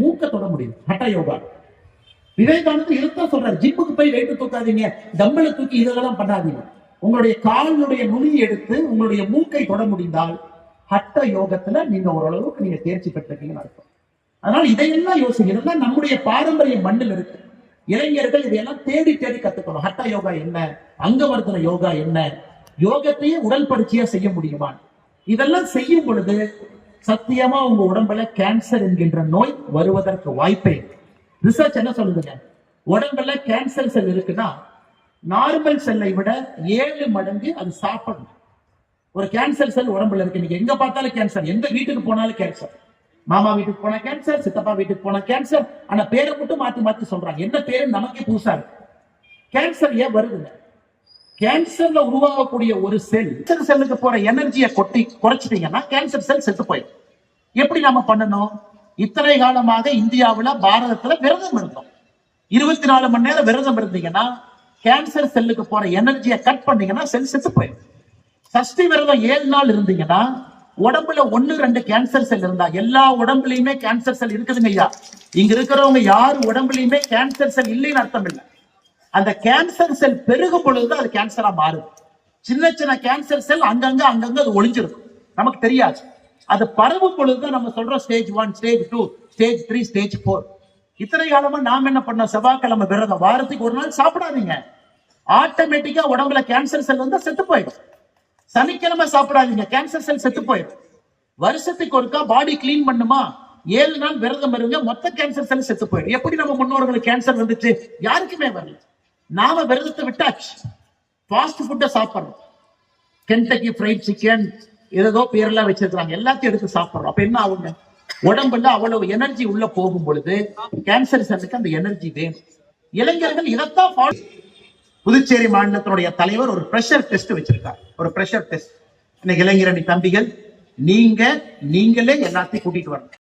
மூக்க தொட முடியும் ஹட்ட யோகா விவேகானந்தர் இதைத்தான் சொல்றாரு. ஜிம்முக்கு போய் வெயிட்டு தூக்காதீங்க. தம்பளை தூக்கி இதெல்லாம் பண்ணாதீங்க. உங்களுடைய காலினுடைய நுனி எடுத்து உங்களுடைய மூக்கை தொட முடிந்தால் ஹட்ட யோகத்துல நீங்க ஓரளவுக்கு நீங்க தேர்ச்சி பெற்றிருக்கீங்கன்னு அர்த்தம். அதனால இதையெல்லாம் யோசிக்கிறதுலாம் நம்முடைய பாரம்பரிய மண்ணில் இருக்கு. இளைஞர்கள் இதையெல்லாம் தேடி தேடி கத்துக்கணும். ஹட்ட யோகா என்ன? அங்கவர்த்தன யோகா என்ன? யோகத்தையே உடல் பயிற்சியா செய்ய முடியுமா? இதெல்லாம் செய்யும் பொழுது சத்தியமா உங்க உடம்புல கேன்சர் என்கின்ற நோய் வருவதற்கு வாய்ப்பே ரிசர்ச் என்ன சொல்லுதுங்க? உடம்புல கேன்சர் செல் இருக்குன்னா நார்மல் செல்லை விட ஏழு மடங்கு அது சாப்பிடணும். ஒரு கேன்சர் செல் உடம்புல இருக்கு. நீங்க எங்க பார்த்தாலும் கேன்சர் எந்த வீட்டுக்கு போனாலும் கேன்சர் மாமா வீட்டுக்கு போனா கேன்சர் சித்தப்பா வீட்டுக்கு போனா கேன்சர் ஆனா பேரை மட்டும் மாத்தி மாத்தி சொல்றாங்க. என்ன பேரு நமக்கே புதுசா இருக்கு. கேன்சர் ஏன் வருதுங்க? கேன்சர்ல உருவாகக்கூடிய ஒரு செல் கேன்சர் செல்லுக்கு போற எனர்ஜியை கொட்டி குறைச்சிட்டீங்கன்னா கேன்சர் செல் செத்து போயிடும். எப்படி நாம பண்ணணும்? இத்தனை காலமாக இந்தியாவுல பாரதத்துல விரதம் இருந்தோம். இருபத்தி நாலு மணி நேரம் விரதம் இருந்தீங்கன்னா கேன்சர் செல்லுக்கு போற எனர்ஜியை கட் பண்ணீங்கன்னா செல் செத்து போயிடும். சஷ்டி விரதம் ஏழு நாள் இருந்தீங்கன்னா உடம்புல ஒன்னு ரெண்டு கேன்சர் செல் இருந்தா எல்லா உடம்புலயுமே கேன்சர் செல் இருக்குதுங்க ஐயா. இங்க இருக்கிறவங்க யாரு உடம்புலயுமே கேன்சர் செல் இல்லைன்னு அர்த்தம் இல்லை. அந்த கேன்சர் செல் பெருகும் பொழுது அது கேன்சரா மாறுது. சின்ன சின்ன கேன்சர் செல் அங்கங்க அங்கங்க அது ஒளிஞ்சிருக்கும். நமக்கு தெரியாது. அது பரவும் பொழுது நம்ம சொல்றோம் stage one stage two stage three stage four இத்தனை காலமா நாம என்ன பண்ணோம்? செவ்வாய்க்கிழமை விரதம். வாரத்துக்கு ஒரு நாள் சாப்பிடாதீங்க. ஆட்டோமேட்டிக்கா உடம்புல கேன்சர் செல் வந்து செத்து போயிடும். சனிக்கிழமை சாப்பிடாதீங்க. கேன்சர் செல் செத்து போயிடும். வருஷத்துக்கு ஒருக்கா பாடி கிளீன் பண்ணுமா? ஏழு நாள் விரதம் இருங்க. மொத்த கேன்சர் செல் செத்து போயிடும். எப்படி நம்ம முன்னோர்களுக்கு கேன்சர் வந்துச்சு? யாருக்குமே வரல. நாம விரதத்தை விட்டாச்சு. ஃபாஸ்ட் ஃபுட்டை சாப்பிட்றோம் கென்டக்கி ஃப்ரைட் சிக்கன் ஏதோ பேரெல்லாம் வச்சிருக்கிறாங்க. எல்லாத்தையும் எடுத்து சாப்பிடுறோம். அப்ப என்ன ஆகுங்க? உடம்புல அவ்வளவு எனர்ஜி உள்ள போகும் பொழுது கேன்சர் செல்லுக்கு அந்த எனர்ஜி வேணும். இளைஞர்கள் இதைத்தான் புதுச்சேரி மாநிலத்தினுடைய தலைவர் ஒரு பிரஷர் டெஸ்ட் வச்சிருக்கார். ஒரு பிரஷர் டெஸ்ட் இன்னைக்கு இளைஞரணி தம்பிகள் நீங்க நீங்களே எல்லாத்தையும் கூட்டிட்டு வரணும்.